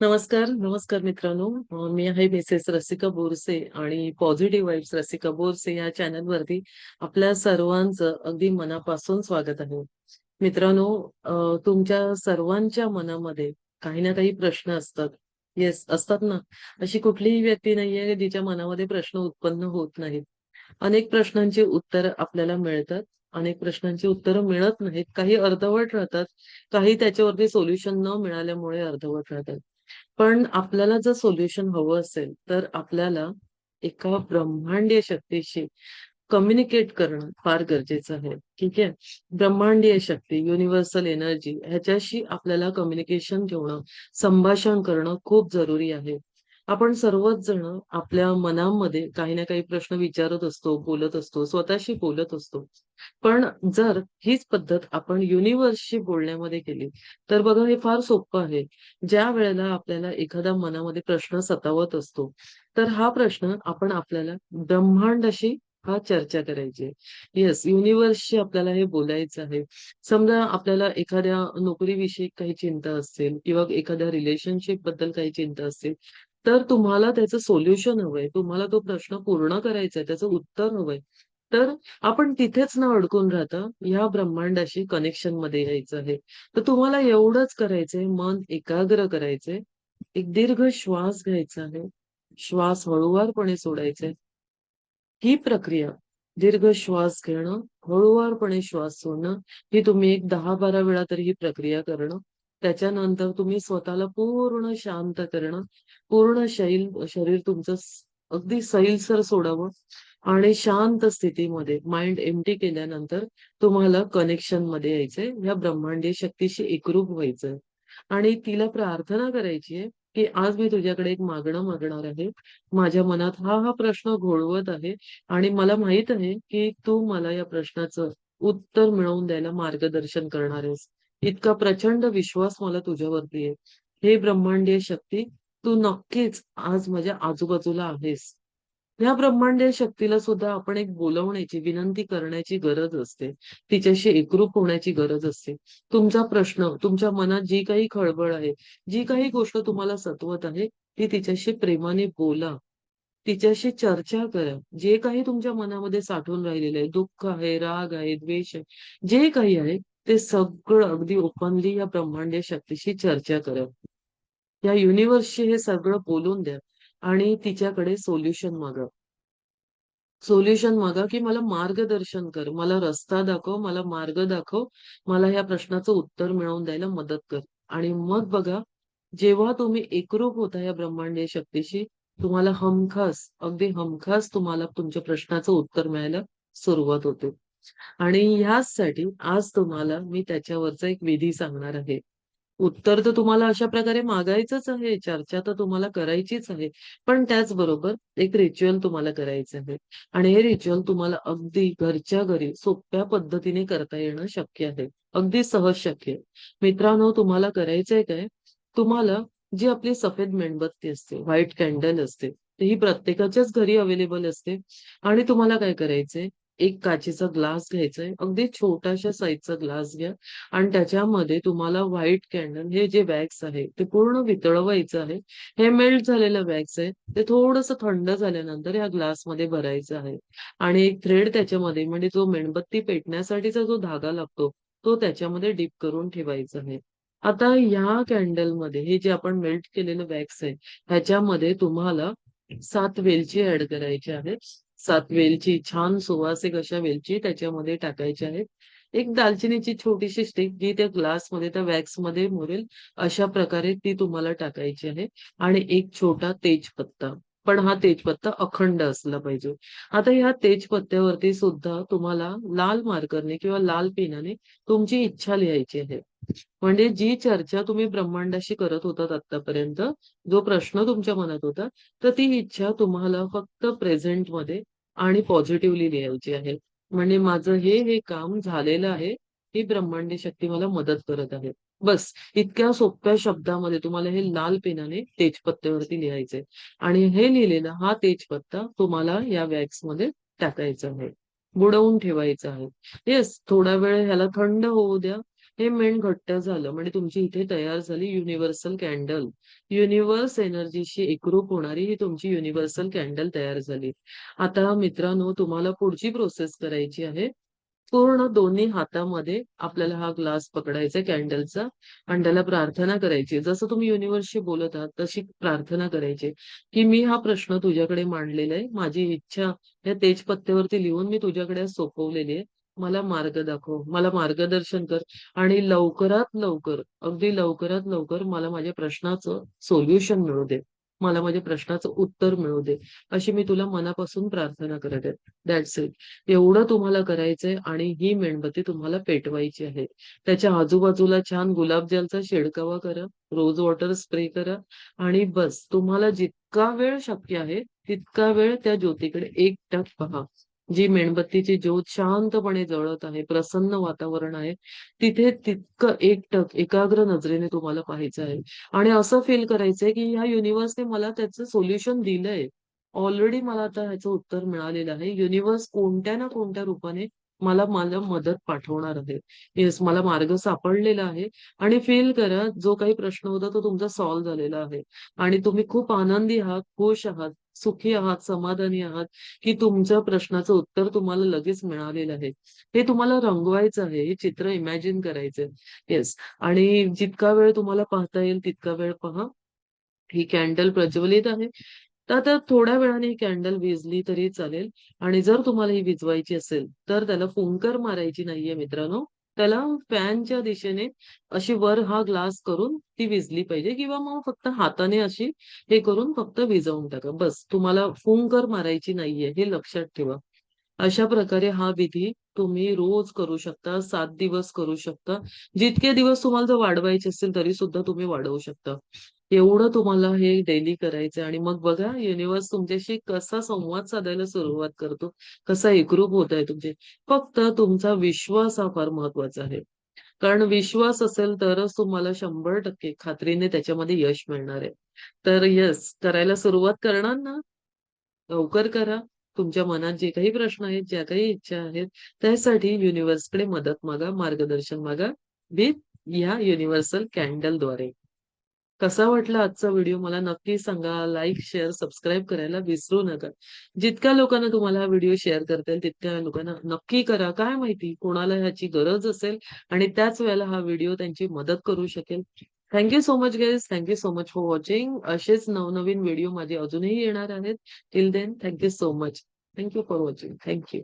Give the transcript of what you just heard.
नमस्कार, नमस्कार मित्रांनो. मी आहे मिसेस रसिका बोरसे आणि पॉझिटिव्ह वाईब्स रसिका बोरसे या चॅनलवरती आपल्या सर्वांचं अगदी मनापासून स्वागत आहे. मित्रांनो, तुमच्या सर्वांच्या मनामध्ये काही ना काही प्रश्न असतात. येस, असतात ना. अशी कुठलीही व्यक्ती नाहीये जिच्या मनामध्ये प्रश्न उत्पन्न होत नाहीत. अनेक प्रश्नांची उत्तर आपल्याला मिळतात. अनेक प्रश्नांची उत्तरं मिळत नाहीत. काही अर्धवट राहतात. काही त्याच्यावरती सोल्युशन न मिळाल्यामुळे अर्धवट राहतात. पण आपल्याला जर सोल्युशन हवं असेल, तर आपल्याला एका ब्रह्मांडीय शक्तीशी कम्युनिकेट करणं फार गरजेचं आहे. ठीक आहे. ब्रह्मांडीय शक्ती, युनिव्हर्सल एनर्जी ह्याच्याशी आपल्याला कम्युनिकेशन ठेवणं, संभाषण करणं खूप जरुरी आहे. आपण सर्वच जण आपल्या मनामध्ये काही ना काही प्रश्न विचारत असतो, बोलत असतो, स्वतःशी बोलत असतो. पण जर हीच पद्धत आपण युनिव्हर्सशी बोलण्यामध्ये केली, तर बघा हे फार सोपं आहे. ज्या वेळेला आपल्याला एखादा मनामध्ये प्रश्न सतावत असतो, तर हा प्रश्न आपण आपल्याला ब्रह्मांडाशी हा चर्चा करायची आहे. येस, युनिव्हर्सशी आपल्याला हे बोलायचं आहे. समजा आपल्याला एखाद्या नोकरीविषयी काही चिंता असेल किंवा एखाद्या रिलेशनशिपबद्दल काही चिंता असेल, तर तुम्हाला त्याचं सोल्युशन हवंय. तुम्हाला तो प्रश्न पूर्ण करायचा आहे, त्याचं उत्तर हवंय. तर आपण तिथेच ना अडकून राहता या ब्रह्मांडाशी कनेक्शनमध्ये यायचं आहे. तर तुम्हाला एवढंच करायचंय, मन एकाग्र करायचंय. एक दीर्घ श्वास घ्यायचा आहे. श्वास हळूवारपणे सोडायचे. ही प्रक्रिया दीर्घ श्वास घेणं, हळुवारपणे श्वास सोडणं, ही तुम्ही एक दहा बारा वेळा तरी ही प्रक्रिया करणं. त्याच्यानंतर तुम्ही स्वतःला पूर्ण शांत करणं. पूर्ण शैल शरीर तुमचं अगदी सैलसर सोडावं आणि शांत स्थितीमध्ये माइंड एमटी केल्यानंतर तुम्हाला कनेक्शनमध्ये यायचंय. या ब्रह्मांडीय शक्तीशी एकरूप व्हायचंय आणि तिला प्रार्थना करायची आहे, की आज मी तुझ्याकडे एक मागणं मागणार आहे. माझ्या मनात हा, हा प्रश्न घोळवत आहे आणि मला माहीत आहे, की तू मला या प्रश्नाचं उत्तर मिळवून द्यायला मार्गदर्शन करणार आहेस. इतका प्रचंड विश्वास मला तुझ्यावरती आहे. हे ब्रह्मांडीय शक्ती, तू नक्कीच आज माझ्या आजूबाजूला आहेस. ह्या ब्रह्मांडीय शक्तीला सुद्धा आपण एक बोलवण्याची, विनंती करण्याची गरज असते. तिच्याशी एकरूप होण्याची गरज असते. तुमचा प्रश्न, तुमच्या मनात जी काही खळबळ आहे, जी काही गोष्ट तुम्हाला सतवत आहे, ती तिच्याशी प्रेमाने बोला. तिच्याशी चर्चा करा. जे काही तुमच्या मनामध्ये साठून राहिलेलं आहे, दुःख आहे, राग आहे, द्वेष आहे, जे काही आहे, ते सगळं अगदी ओपनली या ब्रह्मांडीय शक्तीशी चर्चा करा. या युनिव्हर्सशी हे सगळं बोलून द्या आणि तिच्याकडे सोल्युशन मागा. सोल्युशन मागा, की मला मार्गदर्शन कर, मला रस्ता दाखव, मला मार्ग दाखव, मला या प्रश्नाचं उत्तर मिळवून द्यायला मदत कर. आणि मग बघा, जेव्हा तुम्ही एकरूप होता या ब्रह्मांडीय शक्तीशी, तुम्हाला हमखास, अगदी हमखास तुम्हाला तुमच्या प्रश्नाचं उत्तर मिळायला सुरुवात होते. आणि ह्याचसाठी आज तुम्हाला मी त्याच्यावरचा एक विधी सांगणार आहे. उत्तर तर तुम्हाला अशा प्रकारे मागायचंच आहे, चर्चा तर तुम्हाला करायचीच आहे. पण त्याचबरोबर एक रिच्युअल तुम्हाला करायचं आहे. आणि हे रिच्युअल तुम्हाला अगदी घरच्या घरी सोप्या पद्धतीने करता येणं शक्य आहे. अगदी सहज शक्य आहे. मित्रांनो, तुम्हाला करायचंय काय? तुम्हाला जी आपली सफेद मेणबत्ती असते, व्हाईट कॅन्डल असते, ही प्रत्येकाच्याच घरी अवेलेबल असते. आणि तुम्हाला काय करायचंय? एक काचेचा ग्लास घ्यायचा आहे. अगदी छोट्याशा साईजचा ग्लास घ्या आणि त्याच्यामध्ये तुम्हाला व्हाईट कॅन्डल हे जे वॅक्स आहे, ते पूर्ण वितळवायचं आहे. हे मेल्ट झालेलं वॅक्स आहे. ते थोडंसं थंड झाल्यानंतर या ग्लासमध्ये भरायचं आहे. आणि एक थ्रेड त्याच्यामध्ये म्हणजे जो मेणबत्ती पेटण्यासाठीचा जो धागा लागतो, तो त्याच्यामध्ये डिप करून ठेवायचा आहे. आता ह्या कॅन्डलमध्ये हे जे आपण मेल्ट केलेलं वॅक्स आहे, ह्याच्यामध्ये तुम्हाला सात वेलची ऍड करायची आहे. सात वेलची, छान सुवासिक अशा वेलची त्याच्यामध्ये टाकायच्या आहेत. एक दालचिनीची छोटीशी स्टिक जी त्या ग्लासमध्ये, त्या वॅक्समध्ये मुरेल, अशा प्रकारे ती तुम्हाला टाकायची आहे. आणि एक छोटा तेजपत्ता. पण हा तेजपत्ता अखंड असला पाहिजे. आता ह्या तेजपत्त्यावरती सुद्धा तुम्हाला लाल मार्करने किंवा लाल पेनाने तुमची इच्छा लिहायची आहे. म्हणजे जी चर्चा तुम्ही ब्रह्मांडाशी करत होतात आत्तापर्यंत, जो प्रश्न तुमच्या मनात होता, तर ती इच्छा तुम्हाला फक्त प्रेझेंटमध्ये आणि पॉझिटिव्हली लिहायची आहे. म्हणजे माझं हे, हे काम झालेलं आहे. ही ब्रह्मांडी शक्ती मला मदत करत आहे. बस इतक्या सोप्या शब्दामध्ये तुम्हाला हे लाल पेनाने तेजपत्त्यावरती लिहायचे आणि हे लिहिलेला हा तेजपत्ता तुम्हाला या वॅक्समध्ये टाकायचा आहे. बुडवून ठेवायचं आहे. येस, थोडा वेळ ह्याला थंड होऊ द्या. हे मेण घट्ट झालं. म्हणजे तुमची इथे तयार झाली युनिव्हर्सल कॅन्डल युनिव्हर्स एनर्जीशी एकरूप होणारी ही तुमची युनिव्हर्सल कॅन्डल तयार झाली. आता मित्रांनो तुम्हाला पुढची प्रोसेस करायची आहे. पूर्ण दोन्ही हातामध्ये आपल्याला हा ग्लास पकडायचा कॅन्डलचा आणि त्याला प्रार्थना करायची जसं तुम्ही युनिव्हर्सशी बोलत आहात तशी प्रार्थना करायची की मी हा प्रश्न तुझ्याकडे मांडलेला आहे. माझी इच्छा या तेजपत्त्यावरती लिहून मी तुझ्याकडे सोपवलेली आहे. मला मार्ग दाखव मला मार्गदर्शन कर आणि लवकरात लवकर अगदी लवकरात लवकर मला माझ्या प्रश्नाचं सोल्युशन मिळू दे. मला माझ्या प्रश्नाचं उत्तर मिळू दे. अशी मी तुला मनापासून प्रार्थना करत आहे. दॅट्स इट एवढं तुम्हाला करायचंय आणि ही मेणबत्ती तुम्हाला पेटवायची आहे. त्याच्या आजूबाजूला छान गुलाबजलचा शिडकावा करा रोज वॉटर स्प्रे करा आणि बस तुम्हाला जितका वेळ शक्य आहे तितका वेळ त्या ज्योतीकडे एक टक पहा. जी मेणबत्तीची ज्योत शांतपणे जळत आहे प्रसन्न वातावरण आहे तिथे तितकं एकटक एकाग्र नजरेने तुम्हाला पाहायचं आहे. आणि असं फील करायचंय की ह्या युनिव्हर्सने मला त्याचं सोल्युशन दिलंय. ऑलरेडी मला आता ह्याचं उत्तर मिळालेलं आहे. युनिव्हर्स कोणत्या ना कोणत्या रूपाने मला मला मदत पाठवणार आहे. येस मला मार्ग सापडलेला आहे. आणि फील करा जो काही प्रश्न होता तो तुमचा सॉल्व्ह झालेला आहे. आणि तुम्ही खूप आनंदी आहात खुश आहात सुखी आहात समाधानी आहात की तुमच्या प्रश्नाचं उत्तर तुम्हाला लगेच मिळालेलं आहे. हे तुम्हाला रंगवायचं आहे हे चित्र इमॅजिन करायचंय. येस आणि जितका वेळ तुम्हाला पाहता येईल तितका वेळ पहा. ही कॅन्डल प्रज्वलित आहे. तर आता थोड्या वेळाने ही कॅन्डल विजली तरी चालेल. आणि जर तुम्हाला ही विजवायची असेल तर त्याला फुंकर मारायची नाहीये मित्रांनो. त्याला फॅनच्या दिशेने अशी वर हा ग्लास करून ती विजली पाहिजे किंवा मग फक्त हाताने अशी हे करून फक्त विजवून टाका. बस तुम्हाला फुंकर मारायची नाहीये हे लक्षात ठेवा. अशा प्रकारे हा विधी तुम्ही रोज करू शकता सात दिवस करू शकता. जितके दिवस तुम्हाला जर वाढवायचे असतील तरी सुद्धा तुम्ही वाढवू शकता. एवढं तुम्हाला हे डेली करायचं आणि मग बघा युनिव्हर्स तुमच्याशी कसा संवाद साधायला सुरुवात करतो कसा एकरूप होत आहे तुमचे. फक्त तुमचा विश्वास हा फार महत्त्वाचा आहे. कारण विश्वास असेल तरच तुम्हाला शंभर टक्के खात्रीने त्याच्यामध्ये यश मिळणार आहे. तर यस करायला सुरुवात करणार ना? लवकर करा. तुमच्या मनात जे काही प्रश्न आहेत ज्या काही इच्छा आहेत त्यासाठी युनिव्हर्सकडे मदत मागा मार्गदर्शन मागा. विथ या युनिव्हर्सल कॅन्डलद्वारे कसा वाटला आजचा व्हिडिओ? मला नक्की सांगा. लाईक शेअर सबस्क्राईब करायला विसरू नका. जितक्या लोकांना तुम्हाला हा व्हिडिओ शेअर करता येईल तितक्या लोकांना नक्की करा. काय माहिती? कोणाला ह्याची गरज असेल आणि त्याच वेळेला हा व्हिडिओ त्यांची मदत करू शकेल. Thank you so much guys thank you so much for watching असेच नवनवीन व्हिडिओ माझे अजूनही येणार आहेत. Till then thank you so much thank you for watching thank you